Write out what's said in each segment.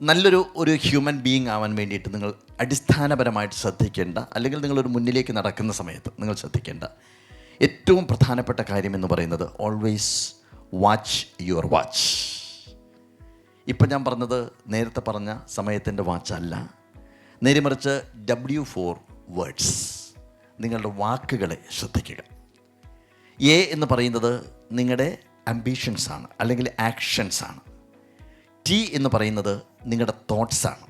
നല്ലൊരു ഒരു human being ആവാൻ വേണ്ടിയിട്ട് നിങ്ങൾ അടിസ്ഥാനപരമായിട്ട് ശ്രദ്ധിക്കേണ്ട അല്ലെങ്കിൽ നിങ്ങളൊരു മുന്നിലേക്ക് നടക്കുന്ന സമയത്ത് നിങ്ങൾ ശ്രദ്ധിക്കേണ്ട. ഏറ്റവും പ്രധാനപ്പെട്ട കാര്യം എന്ന് പറയുന്നത് ഓൾവേസ് വാച്ച് യുവർ വാച്ച് ഇപ്പം ഞാൻ പറഞ്ഞത് നേരത്തെ പറഞ്ഞ സമയത്തിന്റെ വാച്ചല്ല നേരെ മറിച്ച് ഡബ്ല്യു ഫോർ വേർഡ്സ് നിങ്ങളുടെ വാക്കുകളെ ശ്രദ്ധിക്കുക. എ എന്ന് പറയുന്നത് നിങ്ങളുടെ അംബീഷൻസാണ് അല്ലെങ്കിൽ ആക്ഷൻസാണ് ടി എന്ന് പറയുന്നത് നിങ്ങളുടെ തോട്ട്സാണ്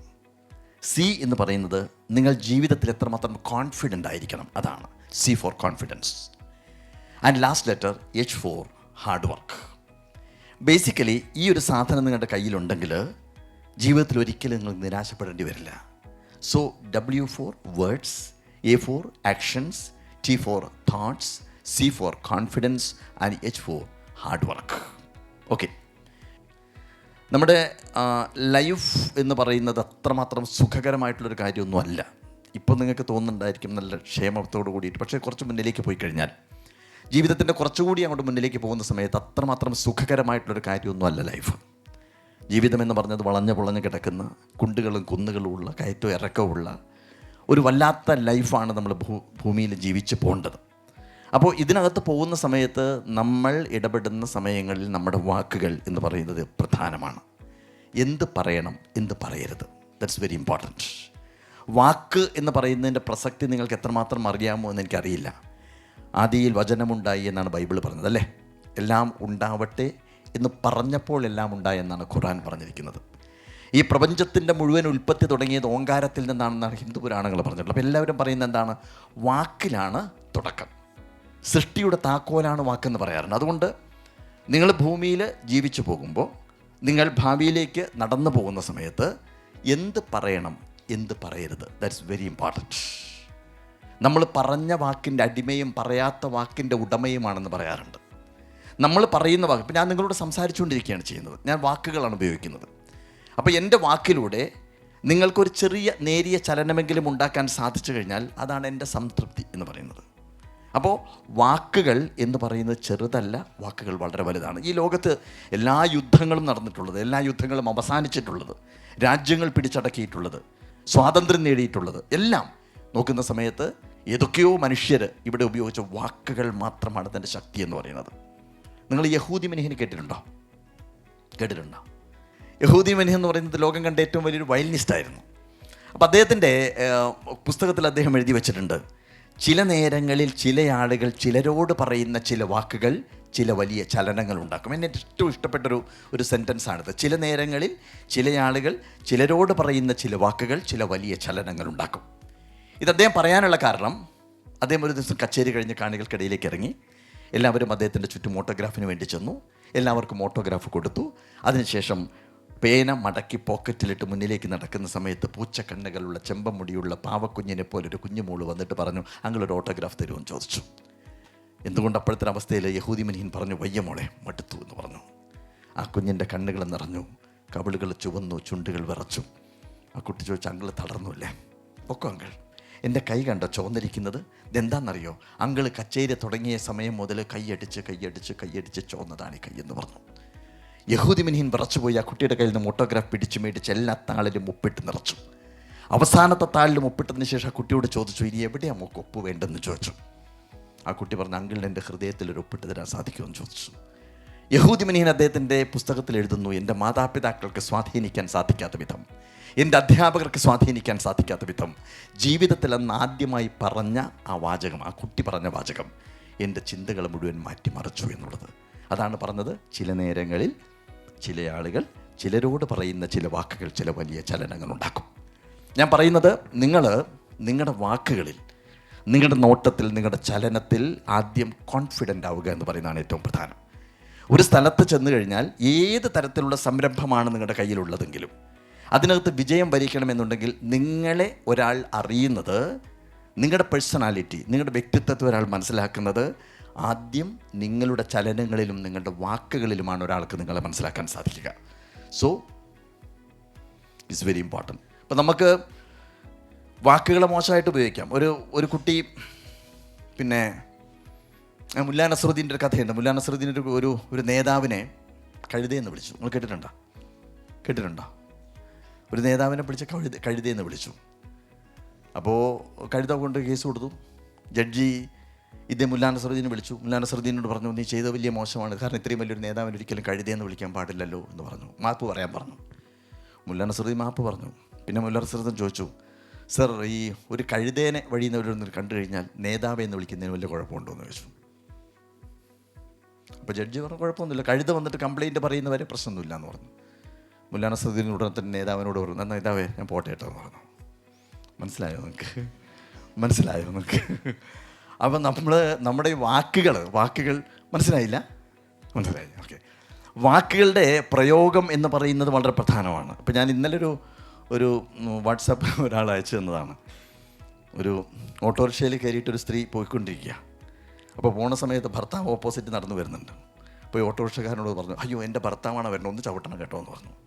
സി എന്ന് പറയുന്നത് നിങ്ങൾ ജീവിതത്തിൽ എത്രമാത്രം കോൺഫിഡന്റ് ആയിരിക്കണം. അതാണ്. C for confidence and last letter H for hard work basically ഈ ഒരു സാധനം നിങ്ങളുടെ കയ്യിലുണ്ടെങ്കിൽ ജീവിതത്തിൽ ഒരിക്കലും നിങ്ങൾ നിരാശപ്പെടേണ്ടി വരില്ല. So W for words A for actions T for thoughts C for confidence and H for hard work okay നമ്മുടെ ലൈഫ് എന്ന് പറയുന്നത് അത്രമാത്രം സുഖകരമായിട്ടുള്ളൊരു കാര്യമൊന്നുമല്ല. ഇപ്പം നിങ്ങൾക്ക് തോന്നുന്നുണ്ടായിരിക്കും നല്ല ക്ഷേമത്തോട് കൂടിയിട്ട്. പക്ഷേ കുറച്ച് മുന്നിലേക്ക് പോയി കഴിഞ്ഞാൽ ജീവിതത്തിന്റെ കുറച്ചുകൂടി അങ്ങോട്ട് മുന്നിലേക്ക് പോകുന്ന സമയത്ത് അത്രമാത്രം സുഖകരമായിട്ടുള്ളൊരു കാര്യമൊന്നുമല്ല ലൈഫ്. ജീവിതം എന്ന് പറഞ്ഞത് വളഞ്ഞ പൊളഞ്ഞ് കിടക്കുന്ന കുണ്ടുകളും കുന്നുകളും ഉള്ള കയറ്റവും ഇറക്കമുള്ള ഒരു വല്ലാത്ത ലൈഫാണ് നമ്മൾ ഭൂ ഭൂമിയിൽ ജീവിച്ച് പോകേണ്ടത്. അപ്പോൾ ഇതിനകത്ത് പോകുന്ന സമയത്ത് നമ്മൾ ഇടപെടുന്ന സമയങ്ങളിൽ നമ്മുടെ വാക്കുകൾ എന്ന് പറയുന്നത് പ്രധാനമാണ്. എന്ത് പറയണം എന്ത് പറയരുത്. ദറ്റ്സ് വെരി ഇമ്പോർട്ടന്റ് വാക്ക് എന്ന് പറയുന്നതിന്റെ പ്രസക്തി നിങ്ങൾക്ക് എത്രമാത്രം അറിയാമോ എന്ന് എനിക്കറിയില്ല. ആദിയിൽ വചനമുണ്ടായി എന്നാണ് ബൈബിൾ പറഞ്ഞത് അല്ലേ? എല്ലാം ഉണ്ടാവട്ടെ എന്ന് പറഞ്ഞപ്പോൾ എല്ലാം ഉണ്ടായി എന്നാണ് ഖുർആൻ പറഞ്ഞിരിക്കുന്നത്. ഈ പ്രപഞ്ചത്തിന്റെ മുഴുവൻ ഉൽപ്പത്തി തുടങ്ങിയത് ഓങ്കാരത്തിൽ നിന്നാണെന്നാണ് ഹിന്ദു പുരാണങ്ങൾ പറഞ്ഞിട്ടുള്ളത്. അപ്പോൾ എല്ലാവരും പറയുന്നത് എന്താണ്? വാക്കിലാണ് തുടക്കം. സൃഷ്ടിയുടെ താക്കോലാണ് വാക്കെന്ന് പറയാറുണ്ട്. അതുകൊണ്ട് നിങ്ങൾ ഭൂമിയിൽ ജീവിച്ചു പോകുമ്പോൾ നിങ്ങൾ ഭാവിയിലേക്ക് നടന്നു പോകുന്ന സമയത്ത് എന്ത് പറയണം എന്ത് പറയരുത്? ദാറ്റ്സ് വെരി ഇമ്പോർട്ടന്റ് നമ്മൾ പറഞ്ഞ വാക്കിന്റെ അടിമയും പറയാത്ത വാക്കിന്റെ ഉടമയുമാണെന്ന് പറയാറുണ്ട്. നമ്മൾ പറയുന്ന വാക്ക് ഞാൻ നിങ്ങളോട് സംസാരിച്ചുകൊണ്ടിരിക്കുകയാണ് ചെയ്യുന്നത്. ഞാൻ വാക്കുകളാണ് ഉപയോഗിക്കുന്നത്. അപ്പോൾ എന്റെ വാക്കിലൂടെ നിങ്ങൾക്കൊരു ചെറിയ നേരിയ ചലനമെങ്കിലും ഉണ്ടാക്കാൻ സാധിച്ചു കഴിഞ്ഞാൽ അതാണ് എന്റെ സംതൃപ്തി എന്ന് പറയുന്നത്. അപ്പോൾ വാക്കുകൾ എന്ന് പറയുന്നത് ചെറുതല്ല വാക്കുകൾ വളരെ വലുതാണ്. ഈ ലോകത്ത് എല്ലാ യുദ്ധങ്ങളും നടന്നിട്ടുള്ളത് എല്ലാ യുദ്ധങ്ങളും അവസാനിച്ചിട്ടുള്ളത് രാജ്യങ്ങൾ പിടിച്ചടക്കിയിട്ടുള്ളത് സ്വാതന്ത്ര്യം നേടിയിട്ടുള്ളത് എല്ലാം നോക്കുന്ന സമയത്ത് ഏതൊക്കെയോ മനുഷ്യർ ഇവിടെ ഉപയോഗിച്ച വാക്കുകൾ മാത്രമാണ് തന്റെ ശക്തി എന്ന് പറയുന്നത്. നിങ്ങൾ യഹൂദി മനിഹിനെ കേട്ടിട്ടുണ്ടോ? കേട്ടിട്ടുണ്ടോ? യഹൂദി മനിഹ് എന്ന് പറയുന്നത് ലോകം കണ്ട ഏറ്റവും വലിയൊരു വയലിനിസ്റ്റായിരുന്നു. അപ്പോൾ അദ്ദേഹത്തിന്റെ പുസ്തകത്തിൽ അദ്ദേഹം എഴുതി വെച്ചിട്ടുണ്ട് ചില നേരങ്ങളിൽ ചില ആളുകൾ ചിലരോട് പറയുന്ന ചില വാക്കുകൾ ചില വലിയ ചലനങ്ങൾ ഉണ്ടാക്കും. എന്നെ ഏറ്റവും ഇഷ്ടപ്പെട്ടൊരു ഒരു സെന്റൻസ് ആണിത് ചില നേരങ്ങളിൽ ചില ആളുകൾ ചിലരോട് പറയുന്ന ചില വാക്കുകൾ ചില വലിയ ചലനങ്ങൾ ഉണ്ടാക്കും. ഇത് അദ്ദേഹം പറയാനുള്ള കാരണം അദ്ദേഹം ഒരു ദിവസം കച്ചേരി കഴിഞ്ഞ് കാണികൾക്കിടയിലേക്ക് ഇറങ്ങി. എല്ലാവരും അദ്ദേഹത്തിന്റെ ചുറ്റും ഓട്ടോഗ്രാഫിന് വേണ്ടി ചെന്നു. എല്ലാവർക്കും ഓട്ടോഗ്രാഫ് കൊടുത്തു. അതിനുശേഷം പേന മടക്കി പോക്കറ്റിലിട്ട് മുന്നിലേക്ക് നടക്കുന്ന സമയത്ത് പൂച്ച പൂച്ചക്കണ്ണുകളുള്ള ചെമ്പമുടിയുള്ള പാവക്കുഞ്ഞിനെ പോലെ ഒരു കുഞ്ഞുമോൾ വന്നിട്ട് പറഞ്ഞു അങ്ങനൊരു ഓട്ടോഗ്രാഫ് തരുമെന്ന് ചോദിച്ചു. എന്തുകൊണ്ട് അപ്പോഴത്തെ അവസ്ഥയിൽ യഹൂദി മനിഹിൻ പറഞ്ഞു വയ്യ മോളെ മടുത്തു എന്ന് പറഞ്ഞു. ആ കുഞ്ഞിന്റെ കണ്ണുകൾ നിറഞ്ഞു കവിളുകൾ ചുവന്നു ചുണ്ടുകൾ വിറച്ചു. ആ കുട്ടി ചോദിച്ചു അങ്കിൾ തളർന്നുല്ലേ? പൊക്കോ അങ്കിൾ. എന്റെ കൈ കണ്ടോ ചുവന്നിരിക്കുന്നത് ഇതെന്താണെന്നറിയോ അങ്കിൾ കച്ചേരി തുടങ്ങിയ സമയം മുതൽ കൈയടിച്ച് കൈയടിച്ച് കൈയടിച്ച് ചോന്നതാണ് ഈ കൈ എന്ന് പറഞ്ഞു. യഹൂദി മിനിഹിൻ വിറച്ചുപോയി ആ കുട്ടിയുടെ കയ്യിൽ നിന്ന് ഓട്ടോഗ്രാഫ് പിടിച്ചു മേടിച്ച് എല്ലാ താളിലും ഒപ്പിട്ട് നിറച്ചു. അവസാനത്തെ താളിലും ഒപ്പിട്ടതിന് ശേഷം ആ കുട്ടിയോട് ചോദിച്ചു ഇനി എവിടെയാണ് നമുക്ക് ഒപ്പ് വേണ്ടെന്ന്? ചോദിച്ചു. ആ കുട്ടി പറഞ്ഞു അങ്കിളിന് എന്റെ ഹൃദയത്തിൽ ഒരു ഒപ്പിട്ട് തരാൻ സാധിക്കുമെന്ന് ചോദിച്ചു. യഹൂദി മിനിഹിൻ അദ്ദേഹത്തിന്റെ പുസ്തകത്തിൽ എഴുതുന്നു എന്റെ മാതാപിതാക്കൾക്ക് സ്വാധീനിക്കാൻ സാധിക്കാത്ത വിധം എന്റെ അധ്യാപകർക്ക് സ്വാധീനിക്കാൻ സാധിക്കാത്ത വിധം ജീവിതത്തിൽ അന്ന് ആദ്യമായി പറഞ്ഞ ആ വാചകം ആ കുട്ടി പറഞ്ഞ വാചകം എന്റെ ചിന്തകൾ മുഴുവൻ മാറ്റിമറിച്ചു എന്നുള്ളത്. അതാണ് പറഞ്ഞത് ചില നേരങ്ങളിൽ ചില ആളുകൾ ചിലരോട് പറയുന്ന ചില വാക്കുകൾ ചില വലിയ ചലനങ്ങൾ ഉണ്ടാക്കും ഞാൻ പറയുന്നത് നിങ്ങൾ നിങ്ങളുടെ വാക്കുകളിൽ നിങ്ങളുടെ നോട്ടത്തിൽ നിങ്ങളുടെ ചലനത്തിൽ ആദ്യം കോൺഫിഡന്റ് ആവുക എന്ന് പറയുന്നതാണ് ഏറ്റവും പ്രധാനം. ഒരു സ്ഥലത്ത് ചെന്ന് കഴിഞ്ഞാൽ ഏത് തരത്തിലുള്ള സംരംഭമാണ് നിങ്ങളുടെ കയ്യിലുള്ളതെങ്കിലും അതിനകത്ത് വിജയം വരിക്കണമെന്നുണ്ടെങ്കിൽ നിങ്ങളെ ഒരാൾ അറിയുന്നത് നിങ്ങളുടെ പേഴ്സണാലിറ്റി നിങ്ങളുടെ വ്യക്തിത്വത്തെ ഒരാൾ മനസ്സിലാക്കുന്നത് ആദ്യം നിങ്ങളുടെ ചലനങ്ങളിലും നിങ്ങളുടെ വാക്കുകളിലുമാണ് ഒരാൾക്ക് നിങ്ങളെ മനസ്സിലാക്കാൻ സാധിക്കുക. സോ ഇറ്റ്സ് വെരി ഇമ്പോർട്ടന്റ് അപ്പം നമുക്ക് വാക്കുകളെ മോശമായിട്ട് ഉപയോഗിക്കാം. ഒരു ഒരു കുട്ടി പിന്നെ മുല്ലാ നസറുദ്ദീന്റെ ഒരു കഥയുണ്ട്. മുല്ലാ നസറുദ്ദീൻ ഒരു ഒരു ഒരു നേതാവിനെ കഴുതയെന്ന് വിളിച്ചു. നിങ്ങൾ കേട്ടിട്ടുണ്ടോ? കേട്ടിട്ടുണ്ടോ? ഒരു നേതാവിനെ പിടിച്ച കഴുത കഴുതയെന്ന് വിളിച്ചു. അപ്പോൾ കഴുത കൊണ്ട് കേസ് കൊടുത്തു. ജഡ്ജി ഇതേ മുല്ലാ നസറുദ്ദീനെ വിളിച്ചു. മുല്ലാ നസറുദ്ദീനോട് പറഞ്ഞു നീ ചെയ്ത വലിയ മോശമാണ്. കാരണം ഇത്രയും വലിയൊരു നേതാവിന് ഒരിക്കലും കഴുതയെന്ന് വിളിക്കാൻ പാടില്ലല്ലോ എന്ന് പറഞ്ഞു. മാപ്പ് പറയാൻ പറഞ്ഞു. മുല്ലാ നസറുദ്ദീൻ മാപ്പ് പറഞ്ഞു. പിന്നെ മുല്ലാ നസറുദ്ദീൻ ചോദിച്ചു സർ ഈ ഒരു കഴുതേനെ വഴി നിന്ന് കണ്ടു കഴിഞ്ഞാൽ നേതാവ് എന്ന് വിളിക്കുന്നതിന് വലിയ കുഴപ്പമുണ്ടോ? എന്ന് ചോദിച്ചു. അപ്പോൾ ജഡ്ജി പറഞ്ഞു കുഴപ്പമൊന്നുമില്ല. കഴുത വന്നിട്ട് കംപ്ലൈന്റ് പറയുന്നവരെ പ്രശ്നമൊന്നുമില്ല എന്ന് പറഞ്ഞു. മുല്ലാ നസറുദ്ദീൻ ഉടനെ തന്നെ നേതാവിനോട് പറഞ്ഞു എന്നാൽ നേതാവേ ഞാൻ പോട്ടെ കേട്ടോ എന്ന് പറഞ്ഞു. മനസ്സിലായോ നിങ്ങൾക്ക് മനസ്സിലായോ നിങ്ങൾക്ക് അപ്പം നമ്മൾ നമ്മുടെ വാക്കുകൾ വാക്കുകൾ മനസ്സിലായില്ല? മനസ്സിലായി ഓക്കെ വാക്കുകളുടെ പ്രയോഗം എന്ന് പറയുന്നത് വളരെ പ്രധാനമാണ്. ഇപ്പം ഞാൻ ഇന്നലെ ഒരു ഒരു വാട്സാപ്പ് ഒരാൾ അയച്ചു തന്നതാണ്. ഒരു ഓട്ടോറിക്ഷയിൽ കയറിയിട്ടൊരു സ്ത്രീ പോയിക്കൊണ്ടിരിക്കുക. അപ്പോൾ പോണ സമയത്ത് ഭർത്താവ് ഓപ്പോസിറ്റ് നടന്നു വരുന്നുണ്ട്. അപ്പോൾ ഈ ഓട്ടോറിക്ഷക്കാരനോട് പറഞ്ഞു അയ്യോ എന്റെ ഭർത്താവാണ് വരണം ഒന്ന് ചവിട്ടണം കേട്ടോ എന്ന് പറഞ്ഞു.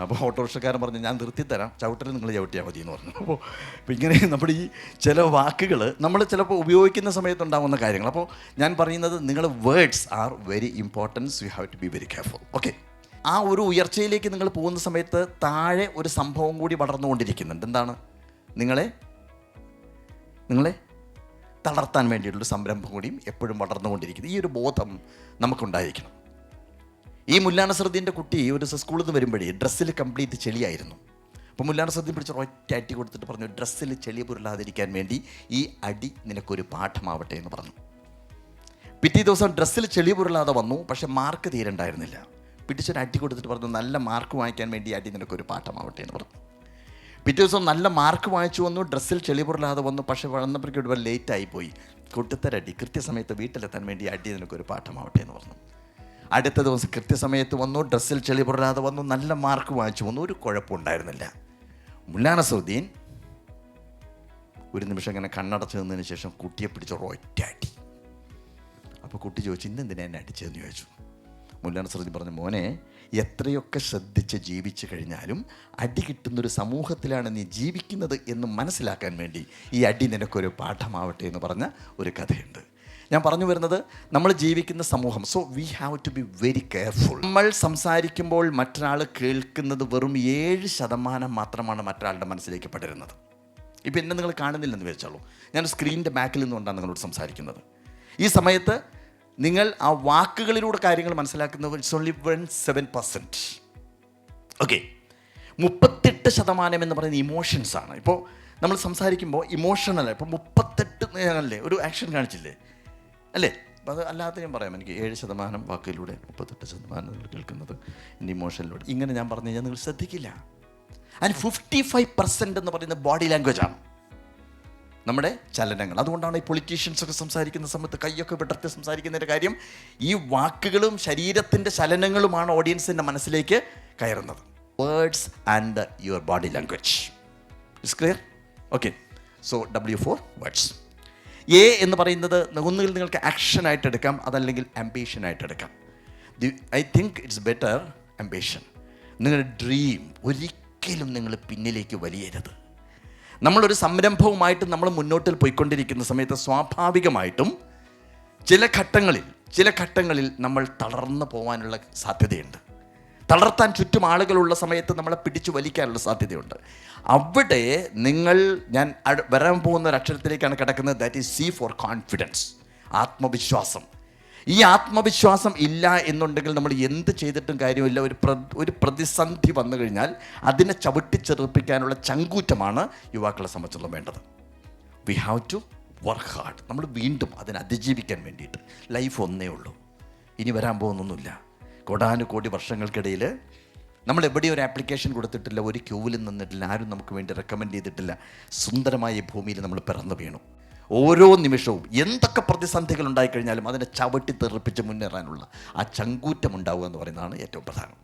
അപ്പോൾ ഓട്ടോറിക്ഷക്കാരൻ പറഞ്ഞു ഞാൻ നിർത്തിത്തരാം. ചവിട്ടൽ നിങ്ങൾ ചവിട്ടിയാൽ മതി എന്ന് പറഞ്ഞു. അപ്പോൾ അപ്പോൾ ഇങ്ങനെ നമ്മുടെ ഈ ചില വാക്കുകൾ നമ്മൾ ചിലപ്പോൾ ഉപയോഗിക്കുന്ന സമയത്തുണ്ടാകുന്ന കാര്യങ്ങൾ അപ്പോൾ ഞാൻ പറയുന്നത് നിങ്ങൾ words are very importance you have to be very careful okay ആ ഒരു ഉയർച്ചയിലേക്ക് നിങ്ങൾ പോകുന്ന സമയത്ത് താഴെ ഒരു സംഭവം കൂടി വളർന്നുകൊണ്ടിരിക്കുന്നുണ്ട്. എന്താണ്? നിങ്ങളെ നിങ്ങളെ തളർത്താൻ വേണ്ടിയിട്ടുള്ള സംരംഭം കൂടിയും എപ്പോഴും വളർന്നുകൊണ്ടിരിക്കുന്നു. ഈ ഒരു ബോധം നമുക്കുണ്ടായിരിക്കണം. ഈ മുല്ലാന സറുദ്ദീന്റെ കുട്ടി ഒരു സ്കൂളിൽ നിന്ന് വരുമ്പോഴേ ഡ്രസ്സിൽ കംപ്ലീറ്റ് ചെളിയായിരുന്നു. അപ്പോൾ മുല്ലാന സറുദ്ദീൻ പിടിച്ച് ഒറ്റ അടി കൊടുത്തിട്ട് പറഞ്ഞു ഡ്രസ്സിൽ ചെളി പുരളാതിരിക്കാൻ വേണ്ടി ഈ അടി നിനക്കൊരു പാഠമാവട്ടെ എന്ന് പറഞ്ഞു. പിറ്റേ ദിവസം ഡ്രസ്സിൽ ചെളി പുരളാതെ വന്നു പക്ഷേ മാർക്ക് തീരണ്ടായിരുന്നില്ല. പിടിച്ചൊരു അടി കൊടുത്തിട്ട് പറഞ്ഞു നല്ല മാർക്ക് വാങ്ങിക്കാൻ വേണ്ടി അടി നിനക്കൊരു പാഠമാവട്ടെ എന്ന് പറഞ്ഞു. പിറ്റേ ദിവസം നല്ല മാർക്ക് വാങ്ങിച്ചു വന്നു ഡ്രസ്സിൽ ചെളി പുരളാതെ വന്നു പക്ഷേ വളർന്നപ്പോഴേക്കും ഒരുപാട് ലേറ്റായി പോയി. കൊടുത്തരടി കൃത്യസമയത്ത് വീട്ടിലെത്താൻ വേണ്ടി അടി നിനക്കൊരു പാഠമാവട്ടെ എന്ന് പറഞ്ഞു. അടുത്ത ദിവസം കൃത്യസമയത്ത് വന്നു ഡ്രസ്സിൽ ചെളി വന്നു നല്ല മാർക്ക് വാങ്ങിച്ചു വന്നു ഒരു കുഴപ്പമുണ്ടായിരുന്നില്ല. മുല്ലാന നസറുദ്ദീൻ ഒരു നിമിഷം ഇങ്ങനെ കണ്ണടച്ച് നിന്നതിന് ശേഷം കുട്ടിയെ പിടിച്ച് അടി അപ്പോൾ കുട്ടി ചോദിച്ചു ഇന്ന് എന്തിനാ എന്നെ അടിച്ചതെന്ന് ചോദിച്ചു? മുല്ലാന നസറുദ്ദീൻ പറഞ്ഞു മോനെ എത്രയൊക്കെ ശ്രദ്ധിച്ച് ജീവിച്ചു കഴിഞ്ഞാലും അടി കിട്ടുന്നൊരു സമൂഹത്തിലാണ് നീ ജീവിക്കുന്നത് എന്ന് മനസ്സിലാക്കാൻ വേണ്ടി ഈ അടി നിനക്കൊരു പാഠമാവട്ടെ എന്ന് പറഞ്ഞ ഒരു കഥയുണ്ട്. ഞാൻ പറഞ്ഞു വരുന്നത് നമ്മൾ ജീവിക്കുന്ന സമൂഹം. So we have to be very careful നമ്മൾ സംസാരിക്കുമ്പോൾ മറ്റൊരാൾ കേൾക്കുന്നത് വെറും ഏഴ് ശതമാനം മാത്രമാണ് മറ്റൊരാളുടെ മനസ്സിലേക്ക് പടരുന്നത് ഇപ്പം എന്നെ നിങ്ങൾ കാണുന്നില്ലെന്ന് വിചാരിച്ചോളൂ. ഞാൻ സ്ക്രീനിന്റെ ബാക്കിൽ നിന്നുകൊണ്ടാണ് നിങ്ങളോട് സംസാരിക്കുന്നത്. ഈ സമയത്ത് നിങ്ങൾ ആ വാക്കുകളിലൂടെ കാര്യങ്ങൾ മനസ്സിലാക്കുന്നത് it's only one seven percent okay മുപ്പത്തെട്ട് ശതമാനം എന്ന് പറയുന്ന ഇമോഷൻസാണ് ഇപ്പോൾ നമ്മൾ സംസാരിക്കുമ്പോൾ ഇമോഷണൽ ഇപ്പോൾ മുപ്പത്തെട്ട് അല്ലേ? ഒരു ആക്ഷൻ കാണിച്ചില്ലേ? അല്ലേ? അത് അല്ലാത്ത ഞാൻ പറയാം. എനിക്ക് ഏഴ് ശതമാനം വാക്കിലൂടെ മുപ്പത്തെട്ട് ശതമാനം കേൾക്കുന്നത് എന്റെ ഇമോഷനിലൂടെ ഇങ്ങനെ ഞാൻ പറഞ്ഞു കഴിഞ്ഞാൽ നിങ്ങൾ ശ്രദ്ധിക്കില്ല. ആൻഡ് ഫിഫ്റ്റി ഫൈവ് പെർസെന്റ് എന്ന് പറയുന്നത് ബോഡി ലാംഗ്വേജ് ആണ് നമ്മുടെ ചലനങ്ങൾ. അതുകൊണ്ടാണ് ഈ പൊളിറ്റീഷ്യൻസ് ഒക്കെ സംസാരിക്കുന്ന സമയത്ത് കൈയൊക്കെ വിടർത്തി സംസാരിക്കുന്നതിന്റെ കാര്യം ഈ വാക്കുകളും ശരീരത്തിന്റെ ചലനങ്ങളുമാണ് ഓഡിയൻസിന്റെ മനസ്സിലേക്ക് കയറുന്നത്. Words and your body language is clear okay so W for words A എന്ന് പറയുന്നത് ഒന്നുകിൽ നിങ്ങൾക്ക് ആക്ഷൻ ആയിട്ട് എടുക്കാം അതല്ലെങ്കിൽ ആയിട്ട് എടുക്കാം. I think it's better ambition നിങ്ങളുടെ ഡ്രീം ഒരിക്കലും നിങ്ങൾ പിന്നിലേക്ക് വലിയരുത്. നമ്മളൊരു സംരംഭവുമായിട്ട് നമ്മൾ മുന്നോട്ടിൽ പോയിക്കൊണ്ടിരിക്കുന്ന സമയത്ത് സ്വാഭാവികമായിട്ടും ചില ഘട്ടങ്ങളിൽ ചില ഘട്ടങ്ങളിൽ നമ്മൾ തളർന്നു പോകാനുള്ള സാധ്യതയുണ്ട്. തളർത്താൻ ചുറ്റും ആളുകളുള്ള സമയത്ത് നമ്മളെ പിടിച്ചു വലിക്കാനുള്ള സാധ്യതയുണ്ട്. അവിടെ നിങ്ങൾ ഞാൻ വരാൻ പോകുന്ന ഒരു അക്ഷരത്തിലേക്കാണ് കിടക്കുന്നത്. That is C for confidence ആത്മവിശ്വാസം. ഈ ആത്മവിശ്വാസം ഇല്ല എന്നുണ്ടെങ്കിൽ നമ്മൾ എന്ത് ചെയ്തിട്ടും കാര്യമില്ല. ഒരു പ്ര ഒരു പ്രതിസന്ധി വന്നു കഴിഞ്ഞാൽ അതിനെ ചവിട്ടിച്ചെറുപ്പിക്കാനുള്ള ചങ്കൂറ്റമാണ് യുവാക്കളെ സംബന്ധിച്ചുള്ള വേണ്ടത്. We have to work hard നമ്മൾ വീണ്ടും അതിനെ അതിജീവിക്കാൻ വേണ്ടിയിട്ട്. ലൈഫ് ഒന്നേ ഉള്ളൂ. ഇനി വരാൻ പോകുന്നൊന്നുമില്ല. കോടാനുകോടി വർഷങ്ങൾക്കിടയിൽ നമ്മൾ എവിടെയും ഒരു ആപ്ലിക്കേഷൻ കൊടുത്തിട്ടില്ല ഒരു ക്യൂവിൽ നിന്നിട്ടില്ല ആരും നമുക്ക് വേണ്ടി റെക്കമെൻഡ് ചെയ്തിട്ടില്ല. സുന്ദരമായ ഭൂമിയിൽ നമ്മൾ പിറന്നു വീണു. ഓരോ നിമിഷവും എന്തൊക്കെ പ്രതിസന്ധികൾ ഉണ്ടായിക്കഴിഞ്ഞാലും അതിനെ ചവിട്ടി തെറിപ്പിച്ച് മുന്നേറാനുള്ള ആ ചങ്കൂറ്റം ഉണ്ടാവുക എന്ന് പറയുന്നതാണ് ഏറ്റവും പ്രധാനം.